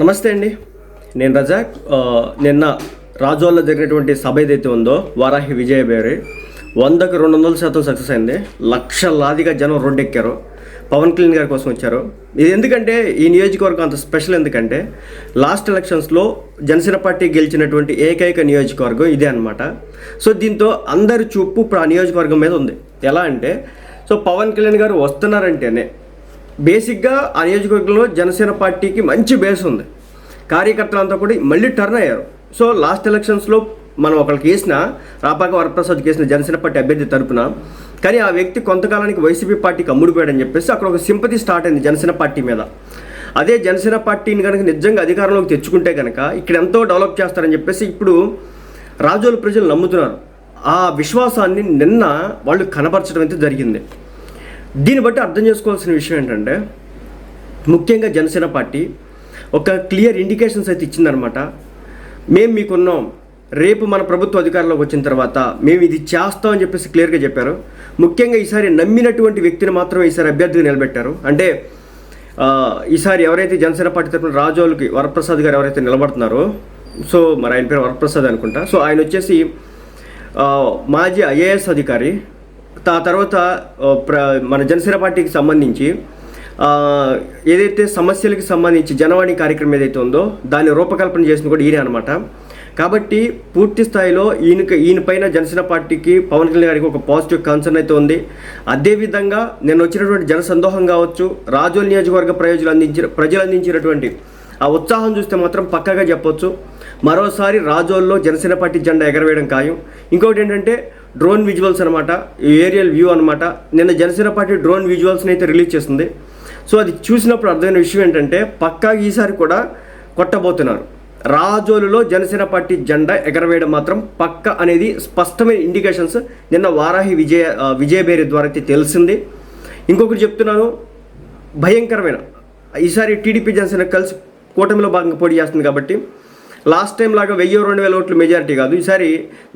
నమస్తే అండి. నేను రజాక్ నిన్న రాజోల్లో జరిగినటువంటి సభ ఏదైతే ఉందో వారాహి విజయ బేరి వందకు రెండు వందల శాతం సక్సెస్ అయింది. లక్షలాదిగా జనం రోడ్డెక్కారు. పవన్ కళ్యాణ్ గారి కోసం వచ్చారు. ఇది ఎందుకంటే ఈ నియోజకవర్గం అంత స్పెషల్ ఎందుకంటే లాస్ట్ ఎలక్షన్స్లో జనసేన పార్టీ గెలిచినటువంటి ఏకైక నియోజకవర్గం ఇదే అనమాట సో దీంతో అందరి చూపు ఇప్పుడు ఆ నియోజకవర్గం మీద ఉంది. ఎలా అంటే సో పవన్ కళ్యాణ్ గారు వస్తున్నారంటేనే బేసిక్గా ఆ నియోజకవర్గంలో జనసేన పార్టీకి మంచి బేస్ ఉంది. కార్యకర్తలంతా కూడా మళ్ళీ టర్న్ అయ్యారు. సో లాస్ట్ ఎలక్షన్స్లో మనం ఒకరికి వేసిన రాపాక వరప్రసాద్ కేసిన జనసేన పార్టీ అభ్యర్థి తరపున కానీ ఆ వ్యక్తి కొంతకాలానికి వైసీపీ పార్టీకి అమ్ముడుపోయాడని చెప్పేసి అక్కడ ఒక సింపతి స్టార్ట్ అయింది జనసేన పార్టీ మీద. అదే జనసేన పార్టీని కనుక నిజంగా అధికారంలోకి తెచ్చుకుంటే కనుక ఇక్కడ ఎంతో డెవలప్ చేస్తారని చెప్పేసి ఇప్పుడు రాజోలు ప్రజలు నమ్ముతున్నారు. ఆ విశ్వాసాన్ని నిన్న వాళ్ళు కనబరచడం అయితే జరిగింది. దీన్ని బట్టి అర్థం చేసుకోవాల్సిన విషయం ఏంటంటే ముఖ్యంగా జనసేన పార్టీ ఒక క్లియర్ ఇండికేషన్స్ అయితే ఇచ్చిందనమాట మేము మీకున్నాం రేపు మన ప్రభుత్వ అధికారంలోకి వచ్చిన తర్వాత మేము ఇది చేస్తామని చెప్పేసి క్లియర్గా చెప్పారు. ముఖ్యంగా ఈసారి నమ్మినటువంటి వ్యక్తిని మాత్రమే ఈసారి అభ్యర్థిగా నిలబెట్టారు. అంటే ఈసారి ఎవరైతే జనసేన పార్టీ తరఫున రాజోలకి వరప్రసాద్ గారు ఎవరైతే నిలబడుతున్నారో సో మరి ఆయన పేరు వరప్రసాద్ అనుకుంటా. సో ఆయన వచ్చేసి మాజీ ఐఏఎస్ అధికారి ఆ తర్వాత ప్ర మన జనసేన పార్టీకి సంబంధించి ఏదైతే సమస్యలకు సంబంధించి జనవాణి కార్యక్రమం ఏదైతే ఉందో దాన్ని రూపకల్పన చేసింది కూడా ఈయన అనమాట కాబట్టి పూర్తి స్థాయిలో ఈయనకి ఈయన పైన జనసేన పార్టీకి పవన్ కళ్యాణ్ గారికి ఒక పాజిటివ్ కన్సర్న్ అయితే ఉంది. అదేవిధంగా నేను వచ్చినటువంటి జన సందోహం కావచ్చు రాజోల్ నియోజకవర్గ ప్రయోజనాలు అందించిన ప్రజలు అందించినటువంటి ఆ ఉత్సాహం చూస్తే మాత్రం పక్కగా చెప్పొచ్చు. మరోసారి రాజోల్లో జనసేన పార్టీ జెండా ఎగరవేయడం ఖాయం. ఇంకొకటి ఏంటంటే డ్రోన్ విజువల్స్ అనమాట ఏరియల్ వ్యూ అనమాట నిన్న జనసేన పార్టీ డ్రోన్ విజువల్స్ని అయితే రిలీజ్ చేస్తుంది సో అది చూసినప్పుడు అర్థమైన విషయం ఏంటంటే పక్కాగా ఈసారి కూడా కొట్టబోతున్నారు. రాజోలులో జనసేన పార్టీ జెండా ఎగరవేయడం మాత్రం పక్క అనేది స్పష్టమైన ఇండికేషన్స్ నిన్న వారాహి విజయ ఆ, విజయబేరి ద్వారా అయితే తెలిసింది. ఇంకొకటి చెప్తున్నాను భయంకరమైన ఈసారి టీడీపీ జనసేన కలిసి కూటమిలో భాగంగా పోటీ చేస్తుంది కాబట్టి లాస్ట్ టైం లాగా వెయ్యి రెండు వేల ఓట్లు మెజారిటీ కాదు. ఈసారి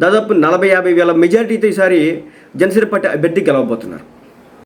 దాదాపు నలభై యాభై వేల మెజారిటీతో ఈసారి జనసేన పార్టీ అభ్యర్థి గెలవబోతున్నారు.